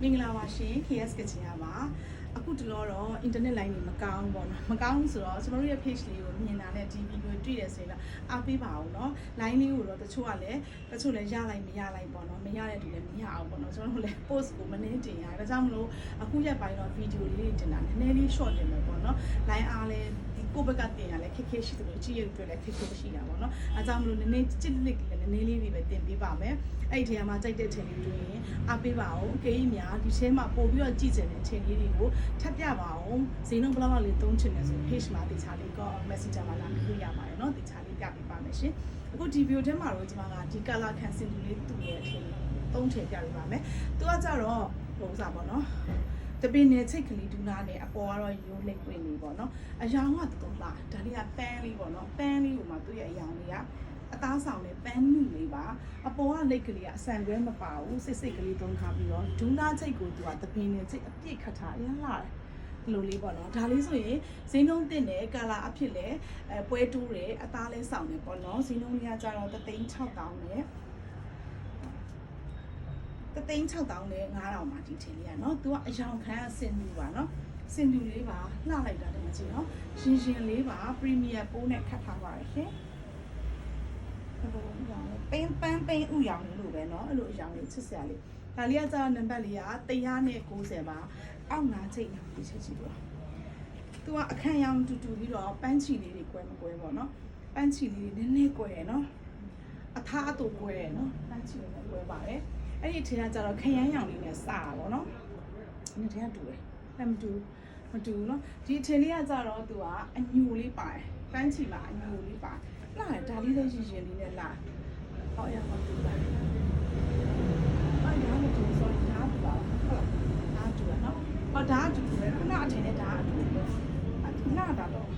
မင်္ဂလာပါရှင် KS Kitchen ရပါ အခုဒီလိုတော့ internet line တွေမကောင်းပေါ့နော်မကောင်းဆိုတော့ကျွန်တော်တို့ရဲ့ page လေးကိုမြင်တာနဲ့ဒီ video တွေ့ရဆိုရင်တော့အားပေးပါအောင်နော် line လေးကိုတော့တချို့ကလည်းတချို့လည်းရလိုက်မရလိုက်ပေါ့နော်မရတဲ့သူလည်းမရအောင်ပေါ့နော်ကျွန်တော်တို့လည်း post ကိုမနှင်းတင်ရတယ်ဒါကြောင့်မလို့အခုရက်ပိုင်းတော့ video လေးတွေတင်တာနည်းနည်းလေး short တင်မယ်ပေါ့နော် line အားလည်းကိုယ့်ဘက်ကတင်ရလဲခက်ခဲရှိတယ်လို့ကြည့်ရတွေ့လဲခက်ခဲရှိတာပေါ့နော်အဲကြောင့်မလို့နည်းနည်းချစ်လစ်လည်းနည်းနည်းလေးတွေပဲတင်ပေးပါမယ်အဲ့ဒီထဲမှာကြိုက်တဲ့ထင်လေးတွေ့ရင်အားပေးပါအောင်အကယ်၍များဒီထဲမှာပို့ပြီးတော့ကြည့်ကြတယ်ထင်လေးတွေကိုထပ်ပြပါအောင်ဈေးနှုန်းဘယ်လောက်လောက်လေးသုံးချင်လဲဆို page မှာတေချာလေးก็ messenger မှာလာလို့ရပါတယ်เนาะတေချာလေးပြပေးပါမယ်ရှင်အခုဒီ video ထဲမှာတော့ကျွန်မကဒီ color ခံစင်တူလေးတူရဲ့ထင်သုံးထည့်ပြပေးပါမယ်သူကကြတော့ဟိုစားပေါ့နော်တပင်းနဲ့ချိတ်ကလေးဒူနာနဲ့အပေါ်ကတော့ရိုးလိမ့်ပွင့်နေပေါ့နော်အယောင်ကတော်လားဒါလေးကပန်းလေးပေါ့နော်ပန်းလေးကိုမှသူ့ရဲ့အယောင်လေးက အသားဆောင်နဲ့ပန်းနုလေးပါအပေါ်ကလိတ်ကလေးကအဆန်ခွဲမပါဘူးစစ်စစ်ကလေးသုံးထားပြီးတော့ဒူနာချိတ်ကိုသူကတပင်းနဲ့ချိတ်အပြည့်ခတ်ထားအရင်လာတယ်ဒီလိုလေးပေါ့နော်ဒါလေးဆိုရင်ဈေးနှုန်းတင်တယ်ကာလာအဖြစ်လဲအဲပွဲတိုးတယ်အသားလဲဆောင်တယ်ပေါ့နော်ဈေးနှုန်းလေးကကြတော့3သိန်း6000နဲ့တသိန်း6000နဲ့9000မှာဒီထင်လေးอ่ะเนาะ तू ကအယောင်ခံစင်လူပါเนาะစင်လူလေးပါလှလိုက်တာတမကြီးเนาะရှင်ရှင်လေးပါပရီမီယာပိုးနဲ့ခတ်ထားပါတယ်ရှင်ဘယ်လိုလဲ ပင်းပန်းပင်းဥရောင်လေးလို့ပဲเนาะအဲ့လိုအယောင်လေးချစ်စရာလေးဒါလေးကကျတော့နံပါတ်လေးက190ပါအောက်ငါချိတ်ရောင်လေးချစ်ကြည့်ပါသူကအခန့်ရောင်တူတူပြီးတော့ပန်းချီလေးတွေကွဲမကွဲပေါ့เนาะပန်းချီလေးတွေနည်းနည်းကွဲရယ်เนาะအသားအတူကွဲရယ်เนาะပန်းချီလေးလည်းကွဲပါတယ်အဲ့ဒီထင်ကကျတော့ခရမ်းရောင်လေးနဲ့စတာပေါ့เนาะဒီထင်ကတူတယ်အဲ့မတူမတူဘူးเนาะဒီထင်လေးကကျတော့သူကအညူလေးပါတယ်ပန်းချီမှာအညူလေးပါတယ်လာတယ်ဒါလေးလည်းရှင်ရှင်လေးနဲ့လာ ဟောရအောင်တူပါအဲ့ဒါမတူဆိုရင်ဒါတူပါဟုတ်လားဒါတူရနော်ဟောဒါတူပဲခုနအထင်နဲ့ဒါအတူပဲခုနကဒါတော့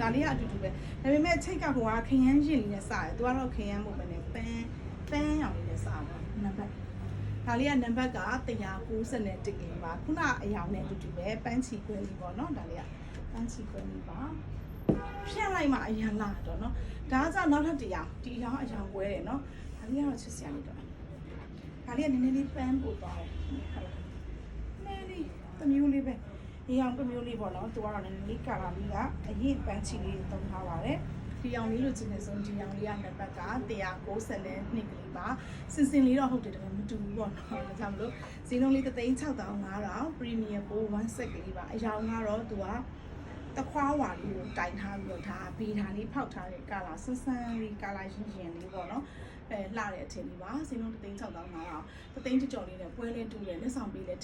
ဒါလေးကအတူတူပဲဒါပေမဲ့ချိတ်ကဟိုကခရမ်းရှင်လေးနဲ့စတယ်သူကတော့ခရမ်းမို့ပဲနဲ့ပန်းပန်းရောင်လေးနဲ့စတာနံပါတ်ဒါလေးကနံပါတ်က190နဲ့တကယ်ပါခုနအယောင်နဲ့အတူတူပဲပန်းချီခွဲလေးပေါ့နော်ဒါလေးကပန်းချီခွဲလေးပါဖြန့်လိုက်မှအရင်လာတော့နော်ဒါကနောက်ထပ်တရားဒီအယောင်အယောင်ကွဲတယ်နော်ဒါ လေးကတော့ချစ်စရာလေးတော့ဒါလေးကနည်းနည်းလေးပန်းပို့သွားတယ်ဟုတ်လားနည်းနည်းလေးတစ်မျိုးလေးပဲဒီအောင်တစ်မျိုးလေးပေါ့နော်သူကတော့နည်းနည်းလေးကာလာလေးကအရင်ပန်းချီလေးသုံးထားပါတယ်ဒီအောင်လေးလို့ကျင်နေဆုံးဒီအောင်လေးကနံပါတ်က190နဲ့နှစ်ကလေးပါစင်စင်လေးတော့ဟုတ်တယ်ဒါပေမဲ့မတူဘူးပေါ့နော်ဒါကြောင့်မလို့ဈေးနှုန်းလေး36500 premium ပိုး1 set ကလေးပါအရောင်ကတော့သူက တခွားဝါလေးကိုတိုင်ထားပြီးတော့ဒါဘီထာလေးဖောက်ထားတဲ့ကာလာဆန်းဆန်းလေးကာလာရင်ရင်လေးပေါ့နော်အဲလှတဲ့အထင်လေးပါဈေးနှုန်း36500တသိန်းကျော်လေးနဲ့ပွဲလေးတူတယ်လက်ဆောင်ပေးလဲ